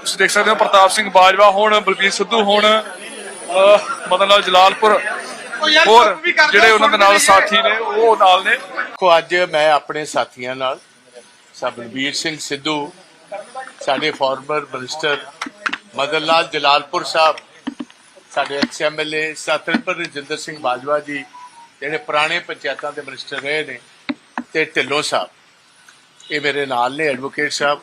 ਤੁਸੀਂ ਦੇਖ ਸਕਦੇ ਹੋ ਪ੍ਰਤਾਪ ਸਿੰਘ ਬਾਜਵਾ ਹੁਣ ਬਲਬੀਰ ਸਿੱਧੂ ਹੁਣ ਮਦਨ ਲਾਲ ਜਲਾਲਪੁਰ ਹੋਰ ਜਿਹੜੇ ਉਹਨਾਂ ਦੇ ਨਾਲ ਸਾਥੀ ਨੇ ਉਹ ਨਾਲ ਨੇ। ਦੇਖੋ ਅੱਜ ਮੈਂ ਆਪਣੇ ਸਾਥੀਆਂ ਨਾਲ ਸਬਨਵੀਰ ਸਿੰਘ ਸਿੱਧੂ ਸਾਡੇ ਫਾਰਮਰ ਮਿਨਿਸਟਰ ਮਦਨ ਲਾਲ ਜਲਾਲਪੁਰ ਸਾਹਿਬ ਸਾਡੇ ਐਕਸ ਐਮਐਲਏ ਸਤਿੰਦਰ ਰਜਿੰਦਰ ਸਿੰਘ ਬਾਜਵਾ ਜੀ ਜਿਹੜੇ ਪੁਰਾਣੇ ਪੰਚਾਇਤਾਂ ਦੇ ਮਿਨਿਸਟਰ ਰਹੇ ਨੇ ਤੇ ਢਿੱਲੋਂ ਸਾਹਿਬ ਇਹ ਮੇਰੇ ਨਾਲ ਨੇ ਐਡਵੋਕੇਟ ਸਾਹਿਬ।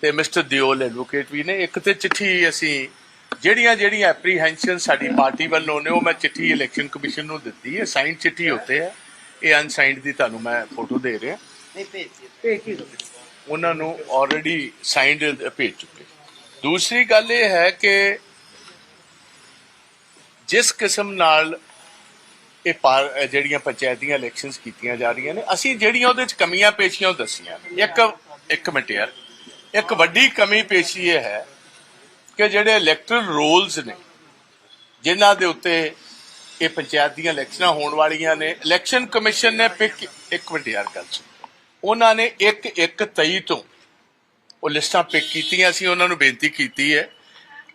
ਤੇ ਮਿਸਟਰ ਦਿਓਲ ਐਡਵੋਕੇਟ ਵੀ ਨੇ। ਇੱਕ ਤੇ ਚਿੱਠੀ ਅਸੀਂ ਜਿਹੜੀਆਂ ਜਿਹੜੀਆਂ ਐਪਰੀਹੈਂਸ਼ਨ ਸਾਡੀ ਪਾਰਟੀ ਵੱਲੋਂ ਨੇ ਉਹ ਮੈਂ ਚਿੱਠੀ ਇਲੈਕਸ਼ਨ ਕਮਿਸ਼ਨ ਨੂੰ ਦਿੱਤੀ ਹੈ। ਸਾਈਨ ਚਿੱਠੀ ਉੱਤੇ ਹੈ। ਇਹ ਅਨਸਾਈਨਡ ਦੀ ਤੁਹਾਨੂੰ ਮੈਂ ਫੋਟੋ ਦੇ ਰਿਹਾ। ਉਹਨਾਂ ਨੂੰ ਆਲਰੇਡੀ ਸਾਈਨਡ ਭੇਜ ਚੁੱਕੇ। ਦੂਸਰੀ ਗੱਲ ਇਹ ਹੈ ਕਿ ਜਿਸ ਕਿਸਮ ਨਾਲ ਇਹ ਜਿਹੜੀਆਂ ਪੰਚਾਇਤੀਆਂ ਇਲੈਕਸ਼ਨਸ ਕੀਤੀਆਂ ਜਾ ਰਹੀਆਂ ਨੇ ਅਸੀਂ ਜਿਹੜੀਆਂ ਉਹਦੇ ਵਿੱਚ ਕਮੀਆਂ ਪੇਸ਼ੀਆਂ ਉਹ ਦੱਸੀਆਂ। ਇੱਕ ਇੱਕ ਮਿੰਟ ਯਾਰ। ਇੱਕ ਵੱਡੀ ਕਮੀ ਪੇਸ਼ੀ ਇਹ ਹੈ ਕਿ ਜਿਹੜੇ ਇਲੈਕਟਰਲ ਰੋਲਸ ਨੇ, ਜਿਨ੍ਹਾਂ ਦੇ ਉੱਤੇ ਇਹ ਪੰਚਾਇਤ ਦੀਆਂ ਇਲੈਕਸ਼ਨਾਂ ਹੋਣ ਵਾਲੀਆਂ ਨੇ ਇਲੈਕਸ਼ਨ ਕਮਿਸ਼ਨ ਨੇ ਪਿਕ ਇੱਕ ਮਿੰਟ ਯਾਰ ਗੱਲ ਸੁਣ। ਉਹਨਾਂ ਨੇ ਇੱਕ ਇੱਕ 23 ਤੋਂ ਉਹ ਲਿਸਟਾਂ ਪਿਕ ਕੀਤੀਆਂ ਸੀ, ਉਹਨਾਂ ਨੂੰ ਬੇਨਤੀ ਕੀਤੀ ਹੈ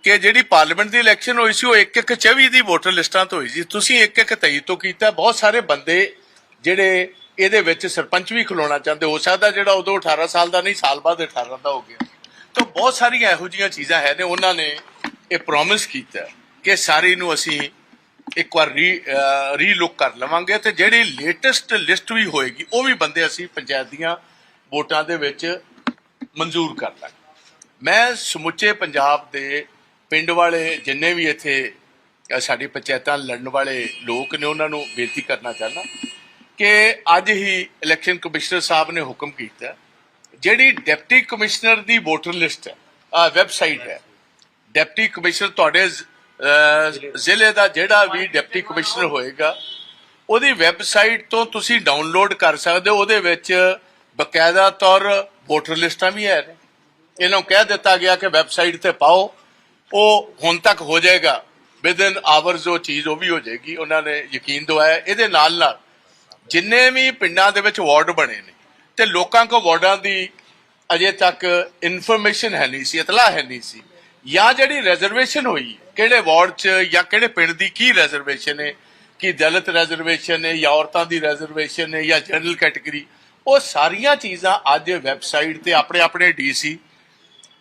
ਕਿ ਜਿਹੜੀ ਪਾਰਲੀਮੈਂਟ ਦੀ ਇਲੈਕਸ਼ਨ ਹੋਈ ਸੀ, ਉਹ ਇੱਕ ਇੱਕ 24 ਦੀ ਵੋਟਰ ਲਿਸਟਾਂ ਤੋਂ ਹੋਈ ਸੀ। ਤੁਸੀਂ ਇੱਕ ਇੱਕ 23 ਤੋਂ ਕੀਤਾ, ਬਹੁਤ ਸਾਰੇ ਬੰਦੇ ਜਿਹੜੇ ਇਹਦੇ ਵਿੱਚ ਸਰਪੰਚ ਵੀ ਖਲੋਣਾ ਚਾਹੁੰਦੇ, ਹੋ ਸਕਦਾ ਜਿਹੜਾ ਉਦੋਂ 18 ਸਾਲ ਦਾ ਨਹੀਂ, ਸਾਲ ਬਾਅਦ 18 ਦਾ ਹੋ ਗਿਆ। ਤਾਂ ਬਹੁਤ ਸਾਰੀਆਂ ਇਹੋ ਜਿਹੀਆਂ ਚੀਜ਼ਾਂ ਹੈ ਨੇ, ਉਹਨਾਂ ਨੇ ਇਹ ਪ੍ਰੋਮਿਸ ਕੀਤਾ ਕਿ ਸਾਰੀ ਨੂੰ ਅਸੀਂ ਇੱਕ ਵਾਰ ਰੀ ਰੀਲੁੱਕ ਕਰ ਲਵਾਂਗੇ ਤੇ ਜਿਹੜੀ ਲੇਟੈਸਟ ਲਿਸਟ ਵੀ ਹੋਏਗੀ, ਉਹ ਵੀ ਬੰਦੇ ਅਸੀਂ ਪੰਚਾਇਤ ਦੀਆਂ ਵੋਟਾਂ ਦੇ ਵਿੱਚ ਮਨਜ਼ੂਰ ਕਰ ਲਾਂਗੇ। ਮੈਂ ਸਮੁੱਚੇ ਪੰਜਾਬ ਦੇ ਪਿੰਡ ਵਾਲੇ ਜਿੰਨੇ ਵੀ ਇੱਥੇ ਸਾਡੀ ਪੰਚਾਇਤਾਂ ਲੜਨ ਵਾਲੇ ਲੋਕ ਨੇ, ਉਹਨਾਂ ਨੂੰ ਬੇਨਤੀ ਕਰਨਾ ਚਾਹੁੰਦਾ ਕਿ ਅੱਜ ਹੀ ਇਲੈਕਸ਼ਨ ਕਮਿਸ਼ਨਰ ਸਾਹਿਬ ਨੇ ਹੁਕਮ ਕੀਤਾ ਜਿਹੜੀ ਡਿਪਟੀ ਕਮਿਸ਼ਨਰ ਦੀ ਵੋਟਰ ਲਿਸਟ ਹੈ ਵੈਬਸਾਈਟ ਹੈ। ਡਿਪਟੀ ਕਮਿਸ਼ਨਰ ਤੁਹਾਡੇ ਜ਼ਿਲ੍ਹੇ ਦਾ ਜਿਹੜਾ ਵੀ ਡਿਪਟੀ ਕਮਿਸ਼ਨਰ ਹੋਏਗਾ, ਉਹਦੀ ਵੈਬਸਾਈਟ ਤੋਂ ਤੁਸੀਂ ਡਾਊਨਲੋਡ ਕਰ ਸਕਦੇ ਹੋ, ਉਹਦੇ ਵਿੱਚ ਬਕਾਇਦਾ ਤੌਰ ਵੋਟਰ ਲਿਸਟਾਂ ਵੀ ਹੈ। ਇਹਨਾਂ ਨੂੰ ਕਹਿ ਦਿੱਤਾ ਗਿਆ ਕਿ ਵੈਬਸਾਈਟ ਤੇ ਪਾਓ, ਉਹ ਹੁਣ ਤੱਕ ਹੋ ਜਾਏਗਾ। ਵਿਦਨ ਆਵਰਸ ਉਹ ਚੀਜ਼ ਉਹ ਵੀ ਹੋ ਜਾਏਗੀ, ਉਹਨਾਂ ਨੇ ਯਕੀਨ ਦਵਾਇਆ। ਇਹਦੇ ਨਾਲ ਨਾਲ ਜਿੰਨੇ ਵੀ ਪਿੰਡਾਂ ਦੇ ਵਿੱਚ ਵਾਰਡ ਬਣੇ ਨੇ ਤੇ ਲੋਕਾਂ ਕੋ ਵਾਰਡਾਂ ਦੀ ਅਜੇ ਤੱਕ ਇਨਫੋਰਮੇਸ਼ਨ ਹੈ ਨਹੀਂ ਸੀ ਇਤਲਾ ਹੈ ਨਹੀਂ ਸੀ, ਜਾਂ ਜਿਹੜੀ ਰਿਜ਼ਰਵੇਸ਼ਨ ਹੋਈ, ਕਿਹੜੇ ਵਾਰਡ 'ਚ ਜਾਂ ਕਿਹੜੇ ਪਿੰਡ ਦੀ ਕੀ ਰਿਜ਼ਰਵੇਸ਼ਨ ਹੈ, ਕਿ ਦਲਿਤ ਰਿਜ਼ਰਵੇਸ਼ਨ ਹੈ ਜਾਂ ਔਰਤਾਂ ਦੀ ਰਿਜ਼ਰਵੇਸ਼ਨ ਹੈ ਜਾਂ ਜਨਰਲ ਕੈਟਾਗਰੀ ਉਹ ਸਾਰੀਆਂ ਚੀਜ਼ਾਂ ਅੱਜ ਵੈਬਸਾਈਟ ਤੇ ਆਪਣੇ ਆਪਣੇ ਡੀਸੀ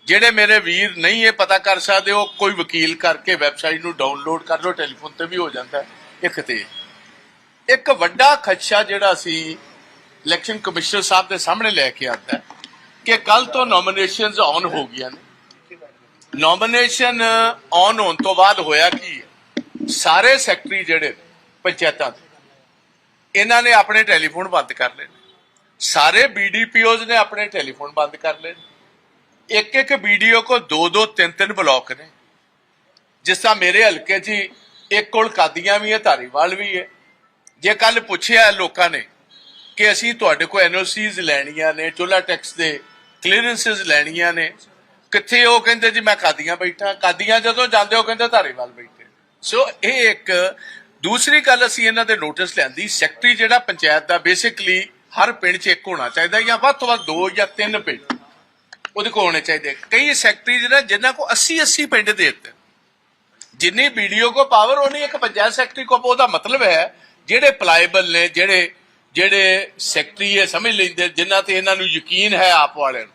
ਜਿਹੜੇ ਮੇਰੇ ਵੀਰ ਨਹੀਂ ਇਹ ਪਤਾ ਕਰ ਸਕਦੇ, ਉਹ ਕੋਈ ਵਕੀਲ ਕਰਕੇ ਵੈਬਸਾਈਟ ਨੂੰ ਡਾਊਨਲੋਡ ਕਰ ਲਓ ਟੈਲੀਫੋਨ ਤੇ ਵੀ ਹੋ ਜਾਂਦਾ ਹੈ। ਇੱਕ ਤੇ ਇੱਕ ਵੱਡਾ ਖਦਸ਼ਾ ਜਿਹੜਾ ਅਸੀਂ ਇਲੈਕਸ਼ਨ ਕਮਿਸ਼ਨਰ ਸਾਹਿਬ ਦੇ ਸਾਹਮਣੇ ਲੈ ਕੇ ਆਤਾ ਕਿ ਕੱਲ ਤੋਂ ਨੋਮੀਨੇਸ਼ਨਸ ਆਨ ਹੋ ਗਈਆਂ ਨੇ। ਨੋਮੀਨੇਸ਼ਨ ਆਨ ਹੋਣ ਤੋਂ ਬਾਅਦ ਹੋਇਆ ਕੀ ਹੈ? ਸਾਰੇ ਸੈਕਟਰੀ ਜਿਹੜੇ ਪੰਚਾਇਤਾਂ ਦੇ, ਇਹਨਾਂ ਨੇ ਆਪਣੇ ਟੈਲੀਫੋਨ ਬੰਦ ਕਰ ਲਏ ਨੇ। ਸਾਰੇ ਬੀਡੀਪੀਓਜ਼ ਨੇ ਆਪਣੇ ਟੈਲੀਫੋਨ ਬੰਦ ਕਰ ਲਏ ਨੇ। ਇੱਕ ਇੱਕ ਵੀਡੀਓ ਕੋ ਦੋ ਦੋ ਤਿੰਨ ਤਿੰਨ ਬਲੌਕ ਨੇ। ਜਿਸ ਤਰ੍ਹਾਂ ਮੇਰੇ ਹਲਕੇ 'ਚ ਹੀ ਇੱਕ ਕੋਲ ਕਾਦੀਆਂ ਵੀ ਹੈ, ਧਾਰੀਵਾਲ ਵੀ ਹੈ। ਜੇ ਕੱਲ ਪੁੱਛਿਆ ਲੋਕਾਂ ਨੇ ਕਿ ਅਸੀਂ ਤੁਹਾਡੇ ਕੋਲ ਐਨਓਸੀਜ਼ ਲੈਣੀਆਂ ਨੇ ਚੁੱਲਾ ਟੈਕਸ ਦੇ ਕਲੀਅਰੈਂਸਸ ਲੈਣੀਆਂ ਨੇ, ਕਿੱਥੇ ਉਹ ਕਹਿੰਦੇ ਜੀ ਮੈਂ ਕਾਦੀਆਂ ਬੈਠਾ, ਕਾਦੀਆਂ ਜਦੋਂ ਜਾਂਦੇ ਉਹ ਕਹਿੰਦੇ ਧਾਰੀਵਾਲ ਬੈਠੇ। ਸੋ ਇਹ ਇੱਕ ਦੂਸਰੀ ਗੱਲ ਅਸੀਂ ਇਹਨਾਂ ਦੇ ਨੋਟਿਸ ਲੈਂਦੀ ਸੈਕਟਰੀ ਜਿਹੜਾ ਪੰਚਾਇਤ ਦਾ ਬੇਸਿਕਲੀ ਹਰ ਪਿੰਡ 'ਚ ਇੱਕ ਹੋਣਾ ਚਾਹੀਦਾ ਜਾਂ ਵੱਧ ਤੋਂ ਵੱਧ ਦੋ ਜਾਂ ਤਿੰਨ ਪਿੰਡ। ਉਹਦੇ ਕੋਲ ਹੋਣੇ ਚਾਹੀਦੇ। ਕਈ ਸੈਕਟਰੀ ਜਿਹੜੇ ਜਿਨ੍ਹਾਂ ਕੋ 80 80 ਪਿੰਡ ਦੇ ਦਿੱਤੇ। ਜਿੰਨੀ ਵੀਡੀਓ ਕੋ ਪਾਵਰ ਉਹਨੀ ਇੱਕ ਪੰਚਾਇਤ ਸੈਕਟਰੀ ਕੋ, ਉਹਦਾ ਮਤਲਬ ਹੈ, ਜਿਹੜੇ ਪਲਾਈਬਲ ਨੇ, ਜਿਹੜੇ ਜਿਹੜੇ ਸੈਕਟਰੀ ਹੈ ਸਮਝ ਲੈਂਦੇ, ਜਿਨ੍ਹਾਂ ਤੇ ਇਹਨਾਂ ਨੂੰ ਯਕੀਨ ਹੈ ਆਪ ਵਾਲਿਆਂ ਨੂੰ।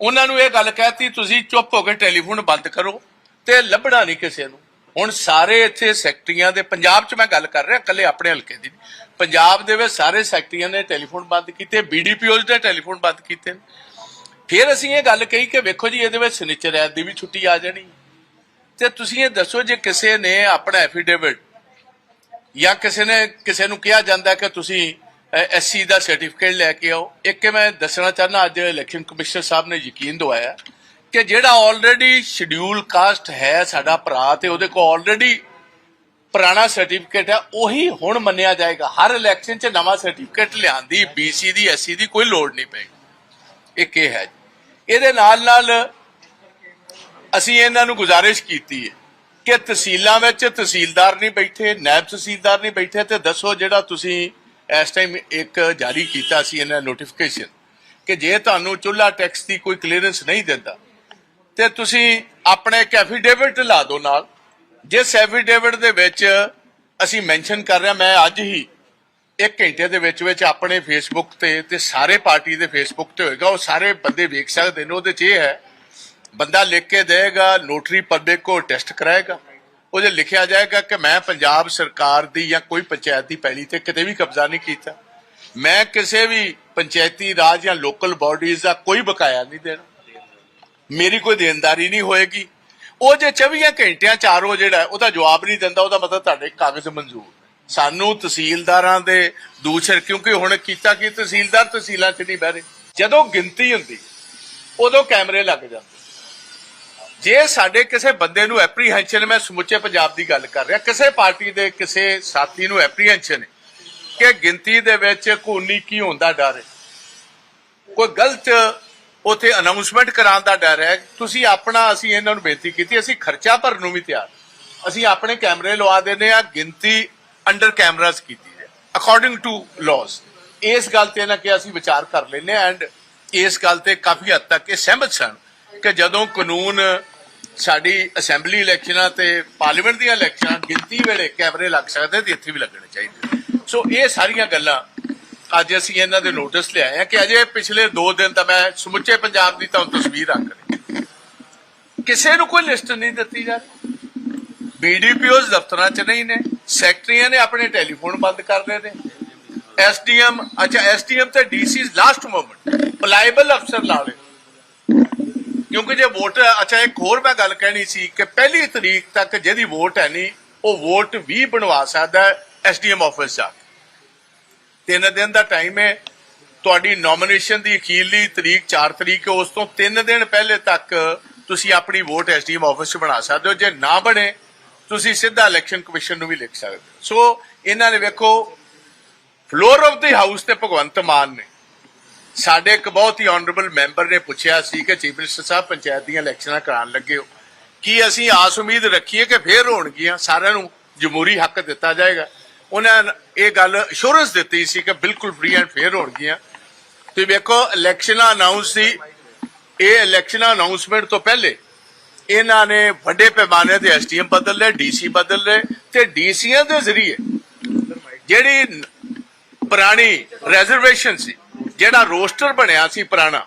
ਉਹਨਾਂ ਨੂੰ ਇਹ ਗੱਲ ਕਹਿਤੀ, ਤੁਸੀਂ ਚੁੱਪ ਹੋ ਕੇ ਟੈਲੀਫੋਨ ਬੰਦ ਕਰੋ ਤੇ ਲੱਭਣਾ ਨਹੀਂ ਕਿਸੇ ਨੂੰ। ਹੁਣ ਸਾਰੇ ਇੱਥੇ ਸੈਕਟਰੀਆਂ ਦੇ, ਪੰਜਾਬ 'ਚ ਮੈਂ ਗੱਲ ਕਰ ਰਿਹਾ, ਇਕੱਲੇ ਆਪਣੇ ਹਲਕੇ ਦੀ ਪੰਜਾਬ ਦੇ ਵਿੱਚ ਸਾਰੇ ਸੈਕਟਰੀਆਂ ਨੇ ਟੈਲੀਫੋਨ ਬੰਦ ਕੀਤੇ ਬੀਡੀਪੀਓਜ਼ ਨੇ ਟੈਲੀਫੋਨ ਬੰਦ ਕੀਤੇ ਨੇ। ਫਿਰ ਅਸੀਂ ਇਹ ਗੱਲ ਕਹੀ ਕਿ ਵੇਖੋ ਜੀ, ਇਹਦੇ ਵਿੱਚ ਸਨਿਚਰ ਐਤ ਦੀ ਵੀ ਛੁੱਟੀ ਆ ਜਾਣੀ। ਤੇ ਤੁਸੀਂ ਇਹ ਦੱਸੋ ਜੇ ਕਿਸੇ ਨੇ ਆਪਣਾ ਐਫੀਡੇਵਿਟ ਜਾਂ ਕਿਸੇ ਨੇ ਕਿਸੇ ਨੂੰ ਕਿਹਾ ਜਾਂਦਾ ਕਿ ਤੁਸੀਂ ਐਸਸੀ ਦਾ ਸਰਟੀਫਿਕੇਟ ਲੈ ਕੇ ਆਓ, ਇੱਕ ਮੈਂ ਦੱਸਣਾ ਚਾਹਨਾ ਅੱਜ ਇਲੈਕਸ਼ਨ ਕਮਿਸ਼ਨਰ ਸਾਹਿਬ ਨੇ ਯਕੀਨ ਦਵਾਇਆ ਕਿ ਜਿਹੜਾ ਆਲਰੇਡੀ ਸ਼ਡਿਊਲ ਕਾਸਟ ਹੈ ਸਾਡਾ ਭਰਾ ਤੇ ਉਹਦੇ ਕੋਲ ਆਲਰੇਡੀ ਪੁਰਾਣਾ ਸਰਟੀਫਿਕੇਟ ਹੈ, ਉਹੀ ਹੁਣ ਮੰਨਿਆ ਜਾਏਗਾ। ਹਰ ਇਲੈਕਸ਼ਨ 'ਚ ਨਵਾਂ ਸਰਟੀਫਿਕੇਟ ਲਿਆਉਣ ਦੀ ਬੀਸੀ ਦੀ ਐਸਸੀ ਦੀ ਕੋਈ ਲੋੜ ਨਹੀਂ ਪਏਗੀ। ਇੱਕ ਇਹ ਹੈ ਇਹਦੇ ਨਾਲ ਨਾਲ ਅਸੀਂ ਇਹਨਾਂ ਨੂੰ ਗੁਜ਼ਾਰਿਸ਼ ਕੀਤੀ ਹੈ ਕਿ ਤਹਿਸੀਲਾਂ ਵਿੱਚ ਤਹਿਸੀਲਦਾਰ ਨਹੀਂ ਬੈਠੇ ਨਾਇਬ ਤਹਿਸੀਲਦਾਰ ਨਹੀਂ ਬੈਠੇ ਤੇ ਦੱਸੋ ਜਿਹੜਾ ਤੁਸੀਂ ਇਸ ਟਾਈਮ ਇੱਕ ਜਾਰੀ ਕੀਤਾ ਸੀ ਇਹਨਾਂ ਨੋਟੀਫਿਕੇਸ਼ਨ ਕਿ ਜੇ ਤੁਹਾਨੂੰ ਚੁੱਲਾ ਟੈਕਸ ਦੀ ਕੋਈ ਕਲੀਅਰੈਂਸ ਨਹੀਂ ਦਿੰਦਾ, ਤੇ ਤੁਸੀਂ ਆਪਣੇ ਇੱਕ ਐਫੀਡੇਵਿਟ ਲਾ ਦਿਓ ਨਾਲ। ਜਿਸ ਐਫੀਡੇਵਿਟ ਦੇ ਵਿੱਚ ਅਸੀਂ ਮੈਂਸ਼ਨ ਕਰ ਰਿਹਾ ਮੈਂ ਅੱਜ ਹੀ ਇੱਕ ਘੰਟੇ ਦੇ ਵਿੱਚ ਵਿੱਚ ਆਪਣੇ ਫੇਸਬੁੱਕ ਤੇ ਤੇ ਸਾਰੇ ਪਾਰਟੀ ਦੇ ਫੇਸਬੁੱਕ ਤੇ ਹੋਏਗਾ, ਉਹ ਸਾਰੇ ਬੰਦੇ ਵੇਖ ਸਕਦੇ ਨੇ, ਉਹਦੇ 'ਚ ਇਹ ਹੈ ਬੰਦਾ ਲਿਖ ਕੇ ਦੇਗਾ ਨੋਟਰੀ ਪਬਲਿਕ ਕੋ ਟੈਸਟ ਕਰਾਏਗਾ। ਉਹਦੇ ਲਿਖਿਆ ਜਾਏਗਾ ਕਿ ਮੈਂ ਪੰਜਾਬ ਸਰਕਾਰ ਦੀ ਜਾਂ ਕੋਈ ਪੰਚਾਇਤ ਦੀ ਪੈਲੀ ਤੇ ਕਿਤੇ ਵੀ ਕਬਜ਼ਾ ਨਹੀਂ ਕੀਤਾ, ਮੈਂ ਕਿਸੇ ਵੀ ਪੰਚਾਇਤੀ ਰਾਜ ਜਾਂ ਲੋਕਲ ਬਾਡੀਜ਼ ਦਾ ਕੋਈ ਬਕਾਇਆ ਨਹੀਂ ਦੇਣਾ। ਮੇਰੀ ਕੋਈ ਦੇਣਦਾਰੀ ਨਹੀਂ ਹੋਏਗੀ। ਉਹ ਜੇ 24 ਘੰਟਿਆਂ ਚਾਰ ਉਹ ਜਿਹੜਾ ਉਹਦਾ ਜਵਾਬ ਨਹੀਂ ਦਿੰਦਾ, ਉਹਦਾ ਮਤਲਬ ਤੁਹਾਡੇ ਕਾਗਜ਼ ਮਨਜ਼ੂਰ। ਸਾਨੂੰ ਤਹਿਸੀਲਦਾਰਾਂ ਦੇ ਦੂਸਰ ਕਿਉਂਕਿ ਹੁਣ ਕੀਤਾ ਕੀ ਤਹਿਸੀਲਦਾਰ ਤਹਿਸੀਲਾਂ 'ਚ ਨਹੀਂ ਬਹਿ ਰਹੇ। ਜਦੋਂ ਗਿਣਤੀ ਹੁੰਦੀ, ਉਦੋਂ ਕੈਮਰੇ ਲੱਗ ਜਾਂਦੇ। ਜੇ ਸਾਡੇ ਕਿਸੇ ਬੰਦੇ ਨੂੰ ਐਪਰੀਹੈਂਸ਼ਨ ਮੈਂ ਸਮੁੱਚੇ ਪੰਜਾਬ ਦੀ ਗੱਲ ਕਰ ਰਿਹਾ, ਕਿਸੇ ਪਾਰਟੀ ਦੇ ਕਿਸੇ ਸਾਥੀ ਨੂੰ ਐਪਰੀਹੈਂਸ਼ਨ ਕਿ ਗਿਣਤੀ ਦੇ ਵਿੱਚ ਕੋਨੀ ਕੀ ਹੁੰਦਾ ਡਰ ਹੈ? ਕੋਈ ਗਲਤ ਉਥੇ ਅਨਾਉਂਸਮੈਂਟ ਕਰਾਉਣ ਦਾ ਡਰ ਹੈ? ਤੁਸੀਂ ਆਪਣਾ, ਅਸੀਂ ਇਹਨਾਂ ਨੂੰ ਬੇਨਤੀ ਕੀਤੀ, ਅਸੀਂ ਖਰਚਾ ਭਰਨ ਨੂੰ ਵੀ ਤਿਆਰ। ਅਸੀਂ ਆਪਣੇ ਕੈਮਰੇ ਲਵਾ ਦਿੰਦੇ ਆ ਗਿਣਤੀ ਅੰਡਰ ਕੈਮਰਾਸ ਕੀਤੀ ਹੈ ਅਕੋਰਡਿੰਗ ਟੂ ਲਾਜ਼ ਇਸ ਗੱਲ ਤੇ ਨਾ ਕਿ ਅਸੀਂ ਵਿਚਾਰ ਕਰ ਲੈਨੇ ਐਂਡ ਇਸ ਗੱਲ ਤੇ ਕਾਫੀ ਹੱਦ ਤੱਕ ਇਹ ਸਹਿਮਤ ਸਨ। ਕਿ ਜਦੋਂ ਕਾਨੂੰਨ ਸਾਡੀ ਅਸੈਂਬਲੀ ਇਲੈਕਸ਼ਨਾਂ ਤੇ ਪਾਰਲੀਮੈਂਟ ਦੀਆਂ ਇਲੈਕਸ਼ਨਾਂ ਗਿਣਤੀ ਵੇਲੇ ਕੈਮਰੇ ਲੱਗ ਸਕਦੇ ਤੇ ਇੱਥੇ ਵੀ ਲੱਗਣੇ ਚਾਹੀਦੇ ਸੋ ਇਹ ਸਾਰੀਆਂ ਗੱਲਾਂ ਅੱਜ ਅਸੀਂ ਇਹਨਾਂ ਦੇ ਨੋਟਿਸ ਲਿਆਏ ਆ ਕਿ ਅਜੇ ਪਿਛਲੇ 2 ਦਿਨ ਤਾਂ ਮੈਂ ਸਮੁੱਚੇ ਪੰਜਾਬ ਦੀ ਤੁਹਾਨੂੰ ਤਸਵੀਰ ਰੱਖ ਰਿਹਾ ਕਿਸੇ ਨੂੰ ਕੋਈ ਲਿਸਟ ਨਹੀਂ ਦਿੱਤੀ ਜਾ ਰਹੀ। ਬੀਡੀਪੀਓਸ ਦਫ਼ਤਰਾਂ 'ਚ ਨਹੀਂ ਨੇ। ਸੈਕਟਰੀਆਂ ਨੇ ਆਪਣੇ ਟੈਲੀਫੋਨ ਬੰਦ ਕਰ ਰਹੇ ਨੇ। ਐਸਡੀਐਮ ਅੱਛਾ ਐਸਡੀਐਮ ਤੇ ਡੀਸੀ ਲਾਸਟ ਮੋਮੈਂਟ ਪਲਾਈਬਲ ਅਫਸਰ ਲਾ ਲਏ ਕਿਉਂਕਿ ਜੇ ਵੋਟ, ਅੱਛਾ, ਇੱਕ ਹੋਰ ਮੈਂ ਗੱਲ ਕਹਿਣੀ ਸੀ ਕਿ ਪਹਿਲੀ ਤਰੀਕ ਤੱਕ ਜਿਹਦੀ ਵੋਟ ਹੈ ਨਹੀਂ, ਉਹ ਵੋਟ ਵੀ ਬਣਵਾ ਸਕਦਾ ਹੈ ਐਸਡੀਐਮ ਆਫਿਸ ਜਾ ਕੇ। ਤਿੰਨ ਦਿਨ ਦਾ ਟਾਈਮ ਹੈ, ਤੁਹਾਡੀ ਨੋਮੀਨੇਸ਼ਨ ਦੀ ਅਖੀਰਲੀ ਤਰੀਕ 4 ਤਰੀਕ ਹੈ, ਉਸ ਤੋਂ 3 ਦਿਨ ਪਹਿਲੇ ਤੱਕ ਤੁਸੀਂ ਆਪਣੀ ਵੋਟ ਐਸਡੀਐਮ ਆਫਿਸ 'ਚ ਬਣਾ ਸਕਦੇ ਹੋ। ਜੇ ਨਾ ਬਣੇ, ਤੁਸੀਂ ਸਿੱਧਾ ਇਲੈਕਸ਼ਨ ਕਮਿਸ਼ਨ ਨੂੰ ਵੀ ਲਿਖ ਸਕਦੇ ਹੋ। ਸੋ ਇਹਨਾਂ ਨੇ ਵੇਖੋ ਫਲੋਰ ਆਫ ਦੀ ਹਾਊਸ ਤੇ ਭਗਵੰਤ ਮਾਨ ਨੇ। ਸਾਡੇ ਇੱਕ ਬਹੁਤ ਹੀ ਆਨਰੇਬਲ ਮੈਂਬਰ ਨੇ ਪੁੱਛਿਆ ਸੀ ਕਿ ਚੀਫ ਮਿਨਿਸਟਰ ਸਾਹਿਬ, ਪੰਚਾਇਤ ਦੀਆਂ ਇਲੈਕਸ਼ਨਾਂ ਕਰਾਉਣ ਲੱਗੇ ਹੋ। ਕੀ ਅਸੀਂ ਆਸ ਉਮੀਦ ਰੱਖੀਏ ਕਿ ਫੇਰ ਹੋਣਗੀਆਂ? ਸਾਰਿਆਂ ਨੂੰ ਜਮਹੂਰੀ ਹੱਕ ਦਿੱਤਾ ਜਾਏਗਾ। ਉਹਨਾਂ ਇਹ ਗੱਲ ਅਸ਼ੋਰੈਂਸ ਦਿੱਤੀ ਸੀ ਕਿ ਬਿਲਕੁਲ ਫ੍ਰੀ ਐਂਡ ਫੇਅਰ ਹੋਣਗੀਆਂ। ਤੁਸੀਂ ਵੇਖੋ ਇਲੈਕਸ਼ਨਾਂ ਅਨਾਉਂਸ ਸੀ ਇਹ ਇਲੈਕਸ਼ਨਾਂ ਅਨਾਉਂਸਮੈਂਟ ਤੋਂ ਪਹਿਲੇ ਇਹਨਾਂ ਨੇ ਵੱਡੇ ਪੈਮਾਨੇ ਤੇ ਐਸਟੀਐਮ ਬਦਲ ਲਏ ਡੀਸੀ ਬਦਲ ਲਏ ਤੇ ਡੀਸੀਆਂ ਦੇ ਜ਼ਰੀਏ ਜਿਹੜੀ ਪੁਰਾਣੀ ਰਿਜ਼ਰਵੇਸ਼ਨ ਸੀ ਜਿਹੜਾ ਰੋਸਟਰ ਬਣਿਆ ਸੀ ਪੁਰਾਣਾ,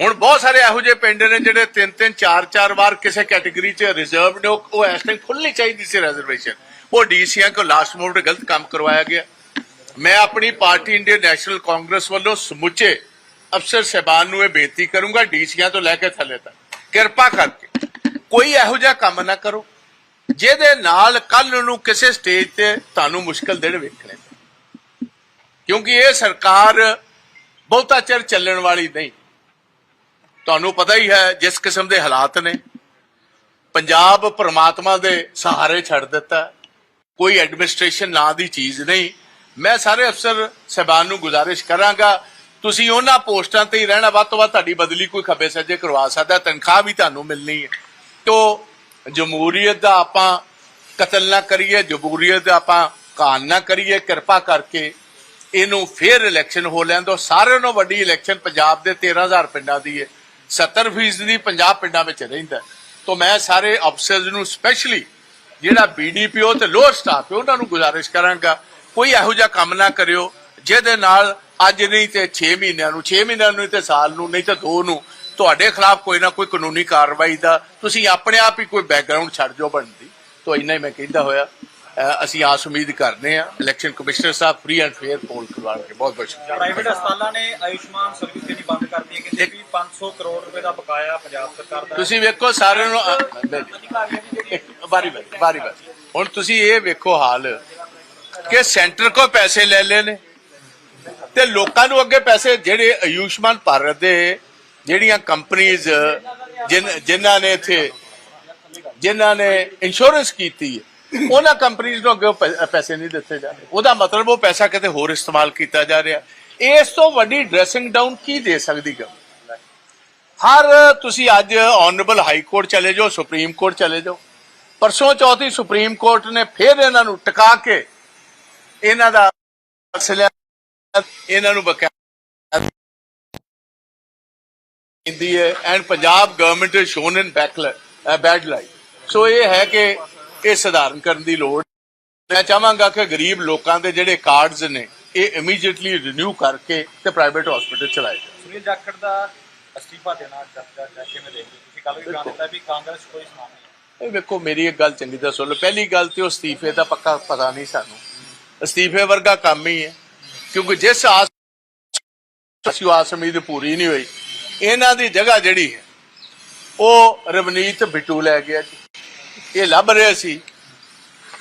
ਹੁਣ ਬਹੁਤ ਸਾਰੇ ਇਹੋ ਜਿਹੇ ਪਿੰਡ ਨੇ ਜਿਹੜੇ ਤਿੰਨ ਤਿੰਨ, ਚਾਰ ਚਾਰ ਵਾਰ ਕਿਸੇ ਕੈਟਾਗਰੀ 'ਚ ਰਿਜ਼ਰਵ ਨੇ, ਉਹ ਇਸ ਟਾਈਮ ਖੁੱਲਣੀ ਚਾਹੀਦੀ ਸੀ ਰਿਜ਼ਰਵੇਸ਼ਨ ਉਹ ਡੀਸੀਆਂ ਕੋ ਲਾਸਟ ਮੋਮੈਂਟ ਗਲਤ ਕੰਮ ਕਰਵਾਇਆ ਗਿਆ। ਮੈਂ ਆਪਣੀ ਪਾਰਟੀ ਇੰਡੀਅਨ ਨੈਸ਼ਨਲ ਕਾਂਗਰਸ ਵੱਲੋਂ ਸਮੁੱਚੇ ਅਫਸਰ ਸਹਿਬਾਨ ਨੂੰ ਇਹ ਬੇਨਤੀ ਕਰੂੰਗਾ ਡੀਸੀਆਂ ਤੋਂ ਲੈ ਕੇ ਥੱਲੇ ਤੱਕ। ਕਿਰਪਾ ਕਰਕੇ, ਕੋਈ ਇਹੋ ਜਿਹਾ ਕੰਮ ਨਾ ਕਰੋ, ਜਿਹਦੇ ਨਾਲ ਕੱਲ ਨੂੰ ਕਿਸੇ ਸਟੇਜ ਤੇ ਤੁਹਾਨੂੰ ਮੁਸ਼ਕਲ ਦੇਣ ਵੇਖਣੇ ਕਿਉਂਕਿ ਇਹ ਸਰਕਾਰ ਬਹੁਤਾ ਚਿਰ ਚੱਲਣ ਵਾਲੀ ਨਹੀਂ। ਤੁਹਾਨੂੰ ਪਤਾ ਹੀ ਹੈ, ਜਿਸ ਕਿਸਮ ਦੇ ਹਾਲਾਤ ਨੇ, ਪੰਜਾਬ ਪ੍ਰਮਾਤਮਾ ਦੇ ਸਹਾਰੇ ਛੱਡ ਦਿੱਤਾ। ਕੋਈ ਐਡਮਿਨਿਸਟ੍ਰੇਸ਼ਨ ਨਾਂ ਦੀ ਚੀਜ਼ ਨਹੀਂ। ਮੈਂ ਸਾਰੇ ਅਫਸਰ ਸਹਿਬਾਨ ਨੂੰ ਗੁਜ਼ਾਰਿਸ਼ ਕਰਾਂਗਾ, ਤੁਸੀਂ ਉਹਨਾਂ ਪੋਸਟਾਂ ਤੇ ਹੀ ਰਹਿਣਾ, ਵੱਧ ਤੋਂ ਵੱਧ ਤੁਹਾਡੀ ਬਦਲੀ ਕੋਈ ਖੱਬੇ ਸੱਜੇ ਕਰਵਾ ਸਕਦਾ, ਤਨਖਾਹ ਵੀ ਤੁਹਾਨੂੰ ਮਿਲਣੀ ਹੈ। ਤੋ ਜਮਹੂਰੀਅਤ ਦਾ ਆਪਾਂ ਕਤਲ ਨਾ ਕਰੀਏ ਜਮਹੂਰੀਅਤ ਦਾ ਆਪਾਂ ਕਾਨ ਨਾ ਕਰੀਏ, ਕਿਰਪਾ ਕਰਕੇ ਇਹਨੂੰ ਫੇਰ ਇਲੈਕਸ਼ਨ ਹੋ ਲੈਣ ਦਿਓ ਸਾਰਿਆਂ ਨਾਲੋਂ ਵੱਡੀ ਇਲੈਕਸ਼ਨ ਪੰਜਾਬ ਦੇ 13000 ਪਿੰਡਾਂ ਦੀ ਹੈ 70% ਦੀ ਪੰਜਾਬ ਪਿੰਡਾਂ ਵਿੱਚ ਰਹਿੰਦਾ ਹੈ। ਮੈਂ ਸਾਰੇ ਅਫਸਰਸ ਨੂੰ ਸਪੈਸ਼ਲੀ ਜਿਹੜਾ ਬੀਡੀਪੀਓ ਤੇ ਲੋਅਰ ਸਟਾਫ ਹੈ, ਉਹਨਾਂ ਨੂੰ ਗੁਜ਼ਾਰਿਸ਼ ਕਰਾਂਗਾ, ਕੋਈ ਇਹੋ ਜਿਹਾ ਕੰਮ ਨਾ ਕਰਿਓ, ਜਿਹਦੇ ਨਾਲ ਅੱਜ ਨਹੀਂ ਤੇ 6 ਮਹੀਨਿਆਂ ਨੂੰ 6 ਮਹੀਨਿਆਂ ਨੂੰ ਤੇ ਸਾਲ ਨੂੰ, ਨਹੀਂ ਤੇ 2 ਨੂੰ, ਤੁਹਾਡੇ ਖਿਲਾਫ ਕੋਈ ਨਾ ਕੋਈ ਕਾਨੂੰਨੀ ਕਾਰਵਾਈ ਦਾ, ਤੁਸੀਂ ਆਪਣੇ ਆਪ ਹੀ ਕੋਈ ਬੈਕਗ੍ਰਾਉਂਡ ਛੱਡ ਜੋ ਬਣਦੀ। ਤੋ ਇੰਨਾ ਹੀ ਮੈਂ ਕਹਿੰਦਾ ਹੋਇਆ। ਅਸੀਂ ਆਸ ਉਮੀਦ ਕਰਦੇ ਹਾਂ election commissioner Sahib free and fair poll ਕਰਵਾਉਣਗੇ ਬਹੁਤ ਬਹੁਤ ਸ਼ੁਕਰੀਆ। ਪ੍ਰਾਈਵੇਟ ਹਸਪਤਾਲਾਂ ਨੇ ਆਯੁਸ਼ਮਾਨ ਸਰਵਿਸ ਦੇਣੀ ਬੰਦ ਕਰਤੀ ਹੈ ਕਿ ਵੀ 500 ਕਰੋੜ ਰੁਪਏ ਦਾ ਬਕਾਇਆ ਪੰਜਾਬ ਸਰਕਾਰ ਦਾ। ਤੁਸੀਂ ਵੇਖੋ ਸਾਰਿਆਂ ਨੂੰ ਵਾਰੀ ਵਾਰੀ ਵਾਰੀ ਵਾਰੀ। ਹੁਣ ਤੁਸੀਂ ਇਹ ਵੇਖੋ ਹਾਲ ਕਿ ਸੈਂਟਰ ਕੋ ਪੈਸੇ ਲੈ ਲਏ ਨੇ ਤੇ ਲੋਕਾਂ ਨੂੰ ਅੱਗੇ ਪੈਸੇ ਜਿਹੜੇ ਆਯੁਸ਼ਮਾਨ ਭਾਰਤ ਦੇ ਜਿਹੜੀਆਂ ਕੰਪਨੀਆਂ ਜਿਨ੍ਹਾਂ ਨੇ ਇੱਥੇ ਜਿਨ੍ਹਾਂ ਨੇ ਇੰਸ਼ੋਰੈਂਸ ਕੀਤੀ ਹੈ ਉਹਨਾਂ ਕੰਪਨੀਆਂ ਨੂੰ ਅੱਗੇ ਪੈ- ਪੈਸੇ ਨਹੀਂ ਦਿੱਤੇ ਜਾ ਰਹੇ। ਉਹਦਾ ਮਤਲਬ ਉਹ ਪੈਸਾ ਕਿਤੇ ਹੋਰ ਇਸਤੇਮਾਲ ਕੀਤਾ ਜਾ ਰਿਹਾ। ਇਸ ਤੋਂ ਵੱਡੀ ਡਰੈਸਿੰਗ ਡਾਊਨ ਕੀ ਦੇ ਸਕਦੀ ਗਵਰਨਮੈਂਟ ਹਰ ਤੁਸੀਂ ਅੱਜ ਆਨਰੇਬਲ ਹਾਈ ਕੋਰਟ ਚਲੇ ਜਾਓ, ਸੁਪਰੀਮ ਕੋਰਟ ਚਲੇ ਜਾਓ। ਪਰਸੋਂ ਚੌਥੀ ਸੁਪਰੀਮ ਕੋਰਟ ਨੇ ਫਿਰ ਇਹਨਾਂ ਨੂੰ ਟਿਕਾ ਕੇ ਇਹਨਾਂ ਦਾ ਅਸਲਿਆ ਇਹਨਾਂ ਨੂੰ ਬਕਾਇਆ ਹੁੰਦੀ ਹੈ। And Punjab government is shown in bad light so ਇਹ ਹੈ ਕਿ ਇਹ ਸੁਧਾਰਨ ਕਰਨ ਦੀ ਲੋੜ ਮੈਂ ਚਾਹਾਂਗਾ ਕਿ ਗਰੀਬ ਲੋਕਾਂ ਦੇ ਜਿਹੜੇ ਕਾਰਡਸ ਨੇ ਇਹ ਇਮੀਡੀਏਟਲੀ ਰਿਨਿਊ ਕਰਕੇ ਤੇ ਪ੍ਰਾਈਵੇਟ ਹਸਪੀਟਲ ਚਲਾਏ ਜਾਣ। ਸੁਨੀਲ ਜਾਖੜ ਦਾ ਅਸਤੀਫਾ ਦੇਣਾ ਚਰਚਾ ਜਾਂ ਕਿਵੇਂ ਦੇਖਦੇ? ਤੁਸੀਂ ਕੱਲ ਵੀ ਦਿੱਤਾ ਵੀ ਕਾਂਗਰਸ ਕੋਈ ਸਮਾਨ ਨਹੀਂ ਇਹ ਵੇਖੋ ਮੇਰੀ ਇੱਕ ਗੱਲ ਚੰਗੀ ਤਰ੍ਹਾਂ ਸੁਣ ਲਓ। ਪਹਿਲੀ ਗੱਲ ਤੇ ਉਹ ਅਸਤੀਫੇ ਦਾ ਪੱਕਾ ਪਤਾ ਨਹੀਂ ਸਾਨੂੰ। ਅਸਤੀਫੇ ਵਰਗਾ ਕੰਮ ਹੀ ਹੈ। ਕਿਉਂਕਿ ਜਿਸ ਆਸ ਅਸੀਂ ਆਸ ਉਮੀਦ ਪੂਰੀ ਨਹੀਂ ਹੋਈ। ਇਹਨਾਂ ਦੀ ਜਗ੍ਹਾ ਜਿਹੜੀ ਹੈ ਉਹ ਰਵਨੀਤ ਬਿੱਟੂ ਲੈ ਗਿਆ ਜੀ। ਇਹ ਲੱਭ ਰਹੇ ਸੀ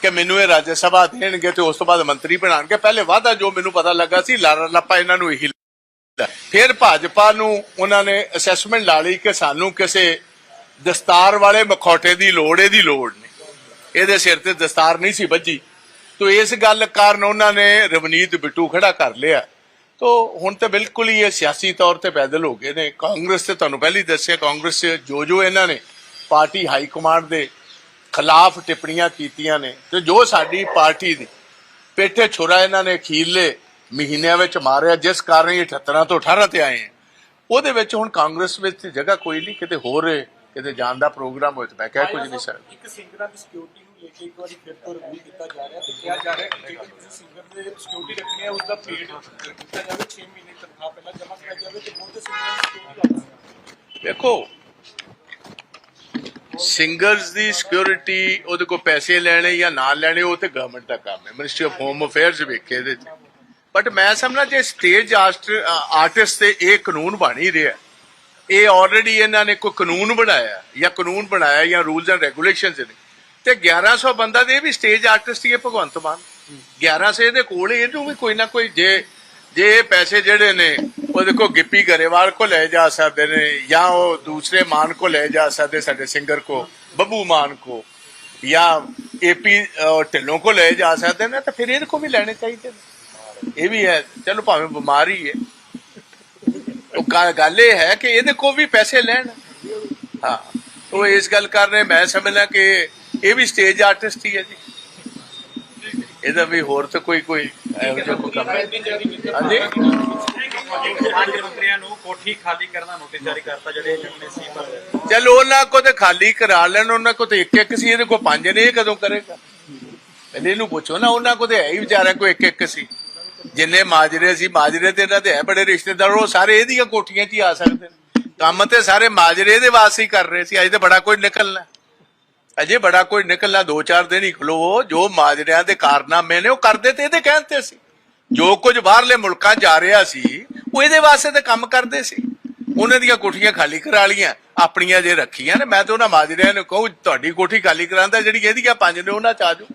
ਕਿ ਮੈਨੂੰ ਇਹ ਰਾਜ ਸਭਾ ਦੇਣਗੇ ਤੇ ਉਸ ਤੋਂ ਬਾਅਦ ਮੰਤਰੀ ਬਣਾਉਣਗੇ। ਪਹਿਲੇ ਵਾਅਦਾ ਜੋ ਮੈਨੂੰ ਪਤਾ ਲੱਗਾ ਸੀ, ਲਾਰਾ ਲੱਪਾ ਇਹਨਾਂ ਨੂੰ ਇਹੀ ਫਿਰ ਭਾਜਪਾ ਨੂੰ ਉਹਨਾਂ ਨੇ ਅਸੈਸਮੈਂਟ ਲਾ ਲਈ ਕਿ ਸਾਨੂੰ ਕਿਸੇ ਦਸਤਾਰ ਵਾਲੇ ਮਖੌਟੇ ਦੀ ਲੋੜ, ਇਹਦੀ ਲੋੜ ਨਹੀਂ। ਇਹਦੇ ਸਿਰ ਤੇ ਦਸਤਾਰ ਨਹੀਂ ਸੀ ਵੱਜੀ। ਤੋ ਇਸ ਗੱਲ ਕਾਰਨ ਉਹਨਾਂ ਨੇ ਰਵਨੀਤ ਬਿੱਟੂ ਖੜਾ ਕਰ ਲਿਆ। ਤੋ ਹੁਣ ਤਾਂ ਬਿਲਕੁਲ ਹੀ ਇਹ ਸਿਆਸੀ ਤੌਰ ਤੇ ਪੈਦਲ ਹੋ ਗਏ ਨੇ। ਕਾਂਗਰਸ ਤੇ ਤੁਹਾਨੂੰ ਪਹਿਲੀ ਦੱਸਿਆ, ਕਾਂਗਰਸ 'ਚ ਜੋ ਜੋ ਇਹਨਾਂ ਨੇ ਪਾਰਟੀ ਹਾਈ ਕਮਾਂਡ ਦੇ ਖਿਲਾਫ ਟਿੱਪਣੀਆਂ ਕੀਤੀਆਂ ਨੇ ਤੇ ਜੋ ਸਾਡੀ ਪਾਰਟੀ ਦੀ ਪੇਠੇ ਛੁਰਾ ਇਹਨਾਂ ਨੇ ਅਖੀਰਲੇ ਮਹੀਨਿਆਂ ਵਿੱਚ ਮਾਰਿਆ ਜਿਸ ਕਾਰਨ ਇਹ 78 ਤੋਂ 18 ਤੇ ਆਏ ਹੈ। ਉਹਦੇ ਵਿੱਚ ਹੁਣ ਕਾਂਗਰਸ ਵਿੱਚ ਜਗ੍ਹਾ ਕੋਈ ਨਹੀਂ ਕਿਤੇ ਹੋਰ ਕਿਤੇ ਜਾਣ ਦਾ ਪ੍ਰੋਗਰਾਮ ਤਾਂ ਮੈਂ ਕਹਿ ਕੁਝ ਨਹੀਂ ਸਕਦਾ। ਇੱਕ ਸਿੰਗਰਾਂ ਦੀ ਸਿਕਿਉਰਿਟੀ ਨੂੰ ਲੈ ਕੇ ਇੱਕ ਵਾਰੀ ਫਿਰ ਤੋਂ ਰਿਵਿਊ ਕੀਤਾ ਜਾ ਰਿਹਾ ਤੇ ਕਿਹਾ ਜਾ ਰਿਹਾ ਕਿ ਸਿੰਗਰ ਦੇ ਸਿਕਿਉਰਿਟੀ ਰੱਖਣੀ ਹੈ ਉਸ ਦਾ ਪੇਡ ਕੀਤਾ ਜਾਵੇ 6 ਮਹੀਨੇ ਤਨਖਾਹ ਪਹਿਲਾਂ ਜਮ੍ਹਾਂ ਕਰਾਈ ਜਾਵੇ ਤੇ ਬਹੁਤ ਸਿੰਗਰਾਂ ਦੀ ਸਿਕਿਉਰਿਟੀ ਰੱਖਣੀ ਵੇਖੋ ਸਿੰਗਰਸ ਦੀ ਸਿਕਿਉਰਿਟੀ ਉਹਦੇ ਕੋਲ ਪੈਸੇ ਲੈਣੇ ਜਾਂ ਨਾ ਲੈਣੇ, ਉਹ ਤੇ ਗਵਰਨਮੈਂਟ ਦਾ ਕੰਮ ਹੈ। ਮਿਨਿਸਟਰੀ ਆਫ ਹੋਮ ਅਫੇਅਰਸ ਵੇਖੇ ਇਹਦੇ ਚ। ਬਟ ਮੈਂ ਸਮਝਣਾ ਜੇ ਸਟੇਜ ਆਰਟਿਸਟ ਤੇ ਇਹ ਕਾਨੂੰਨ ਬਣ ਹੀ ਰਿਹਾ ਇਹ ਆਲਰੇਡੀ ਇਹਨਾਂ ਨੇ ਕੋਈ ਕਾਨੂੰਨ ਬਣਾਇਆ ਜਾਂ ਕਾਨੂੰਨ ਬਣਾਇਆ ਜਾਂ ਰੂਲਸ ਐਂਡ ਰੈਗੂਲੇਸ਼ਨਸ ਨੇ ਤੇ 1100 ਬੰਦਾ ਦੇ ਇਹ ਵੀ ਸਟੇਜ ਆਰਟਿਸਟ ਹੀ ਹੈ ਭਗਵੰਤ ਮਾਨ। 1100 ਇਹਦੇ ਕੋਲ, ਇਹਨੂੰ ਵੀ ਕੋਈ ਨਾ ਕੋਈ ਜੇ ਜੇ ਇਹ ਪੈਸੇ ਜਿਹੜੇ ਨੇ, ਉਹ ਦੇਖੋ ਗਿੱਪੀ ਗਰੇਵਾਲ ਕੋ ਲੈ ਜਾ ਸਕਦੇ ਨੇ ਜਾਂ ਉਹ ਦੂਸਰੇ ਮਾਨ ਕੋ ਲੈ ਜਾ ਸਕਦੇ ਸਾਡੇ ਸਿੰਗਰ ਕੋ, ਬੱਬੂ ਮਾਨ ਕੋ, ਜਾਂ ਏਪੀ ਢਿੱਲੋਂ ਕੋ ਲੈ ਜਾ ਸਕਦੇ ਨੇ, ਤਾਂ ਫਿਰ ਇਹਦੇ ਕੋ ਵੀ ਲੈਣੇ ਚਾਹੀਦੇ ਨੇ। ਇਹ ਵੀ ਹੈ, ਚਲੋ ਭਾਵੇਂ ਬਿਮਾਰੀ ਹੈ। ਉਹ ਗੱਲ ਇਹ ਹੈ ਕਿ ਇਹਦੇ ਕੋ ਵੀ ਪੈਸੇ ਲੈਣ। ਹਾਂ, ਉਹ ਇਸ ਗੱਲ ਕਰ ਰਹੇ ਮੈਂ ਸਮਝਦਾ ਕਿ ਇਹ ਵੀ ਸਟੇਜ ਆਰਟਿਸਟ ਹੀ ਹੈ ਜੀ। ਇਹਦਾ ਵੀ ਹੋਰ ਤਾਂ ਕੋਈ ਕੋਈ ਇਹੋ ਜਿਹਾ ਕੋਈ ਕੰਮ ਹੈ? ਹਾਂਜੀ। ਪੰਜ ਮੰਤਰੀਆਂ ਨੂੰ ਕੋਠੀ ਖਾਲੀ ਕਰਨ ਦਾ ਨੋਟਿਸ ਜਾਰੀ ਕਰਤਾ ਜਿਹੜੇ ਚੱਕਨੇ ਸੀ ਪਰ ਚਲ ਉਹਨਾਂ ਕੋ ਤੇ ਖਾਲੀ ਕਰਾ ਲੈਣ ਉਹਨਾਂ ਕੋ ਤੇ ਇੱਕ ਇੱਕ ਸੀ ਇਹਦੇ ਕੋ ਪੰਜ ਨੇ ਇਹ ਕਦੋਂ ਕਰੇਗਾ? ਪਹਿਲੇ ਇਹਨੂੰ ਪੁੱਛੋ ਨਾ ਉਹਨਾਂ ਕੋ ਤੇ ਹੈ ਹੀ ਵਿਚਾਰਿਆਂ ਕੋ ਇੱਕ ਇੱਕ ਸੀ। ਜਿੰਨੇ ਮਾਜਰੇ ਸੀ ਮਾਜਰੇ ਤੇ ਇਹਨਾਂ ਦੇ ਹੈ ਬੜੇ ਰਿਸ਼ਤੇਦਾਰ ਉਹ ਸਾਰੇ ਇਹਦੀਆਂ ਕੋਠੀਆਂ 'ਚ ਹੀ ਆ ਸਕਦੇ ਨੇ। ਕੰਮ ਤੇ ਸਾਰੇ ਮਾਜਰੇ ਦੇ ਵਾਸਤੇ ਹੀ ਕਰ ਰਹੇ ਸੀ ਅਜੇ ਤੇ ਬੜਾ ਕੋਈ ਨਿਕਲਣਾ। ਅਜੇ ਬੜਾ ਕੋਈ ਨਿਕਲਣਾ, ਦੋ ਚਾਰ ਦਿਨ ਹੀ ਖਲੋ ਜੋ ਮਾਜਰਿਆਂ ਦੇ ਕਾਰਨਾਮੇ ਨੇ, ਉਹ ਕਰਦੇ ਤੇ ਇਹਦੇ ਕਹਿਣ ਤੇ ਸੀ। ਜੋ ਕੁਝ ਬਾਹਰਲੇ ਮੁਲਕਾਂ ਜਾ ਰਿਹਾ ਸੀ, ਉਹ ਇਹਦੇ ਵਾਸਤੇ ਤੇ ਕੰਮ ਕਰਦੇ ਸੀ। ਉਹਨਾਂ ਦੀਆਂ ਕੋਠੀਆਂ ਖਾਲੀ ਕਰਾ ਲੀਆਂ ਆਪਣੀਆਂ ਜੇ ਰੱਖੀਆਂ ਨੇ, ਮੈਂ ਤਾਂ ਉਹਨਾਂ ਮਾਜਰਿਆਂ ਨੂੰ ਕਹੂੰ, ਤੁਹਾਡੀ ਕੋਠੀ ਖਾਲੀ ਕਰਾਂਦਾ ਜਿਹੜੀ ਇਹਦੀਆਂ ਪੰਜ ਨੇ, ਉਹਨਾਂ ਚ ਆ ਜਾਓ।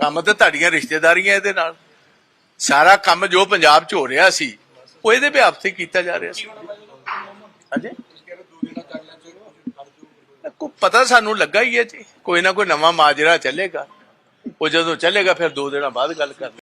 ਕੰਮ ਤੇ ਤੁਹਾਡੀਆਂ ਰਿਸ਼ਤੇਦਾਰੀਆਂ ਇਹਦੇ ਨਾਲ। ਸਾਰਾ ਕੰਮ ਜੋ ਪੰਜਾਬ 'ਚ ਹੋ ਰਿਹਾ ਸੀ, ਉਹ ਇਹਦੇ ਬਿਹਾਫ ਤੇ ਕੀਤਾ ਜਾ ਰਿਹਾ ਸੀ। ਹਾਂਜੀ? ਕੋ ਪਤਾ ਸਾਨੂੰ ਲੱਗਾ ਹੀ ਹੈ ਜੀ। ਕੋਈ ਨਾ ਕੋਈ ਨਵਾਂ ਮਾਜਰਾ ਚੱਲੇਗਾ। ਉਹ ਜਦੋਂ ਚੱਲੇਗਾ, ਫਿਰ ਦੋ ਦਿਨਾਂ ਬਾਅਦ ਗੱਲ ਕਰ